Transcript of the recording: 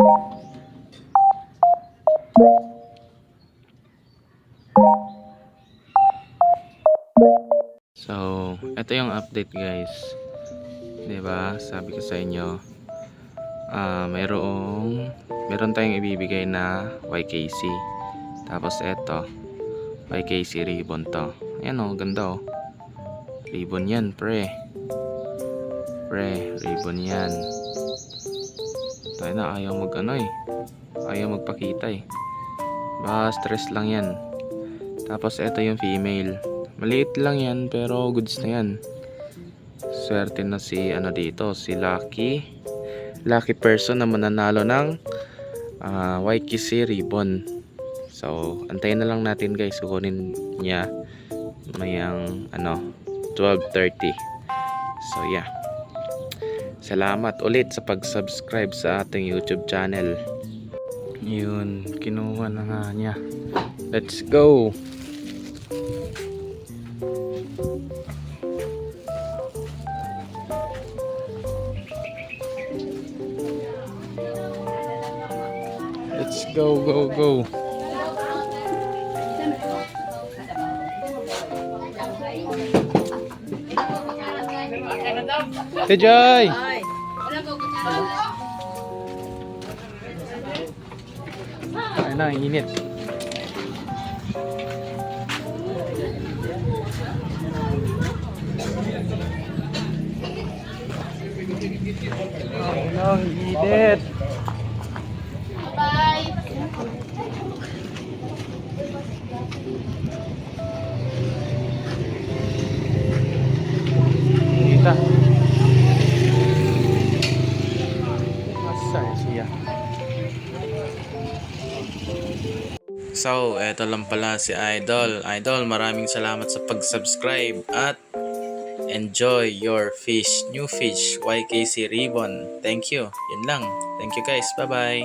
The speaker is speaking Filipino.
So, ito yung update guys. 'Di ba? Sabi ko sa inyo, ah mayroong meron tayong ibibigay na YKC. Tapos ito, YKC ribbon to. Ayan oh, ganda oh. Ribbon yan, pre. Pre, ribbon yan. Tayo na, ayaw mag ano eh. Ayaw magpakita eh. Baka stress lang yan. Tapos ito yung female. Maliit lang yan pero goods na yan. Swerte na si ano dito, si Lucky. Lucky person na mananalo ng uh, YKC ribbon. So, antayin na lang natin guys. Kukunin niya mayang ano 12.30. So, yeah. Salamat ulit sa pag-subscribe sa ating YouTube channel. Yun, kinuha na nga niya. Let's go! Let's go, go, go. Hey! Ay na, ang init. Ay na, ang init. Kita. Asa siya? So, eto lang pala si Idol. Idol, maraming salamat sa pag-subscribe at enjoy your fish, new fish, YKC Ribbon. Thank you. Yun lang. Thank you guys. Bye-bye.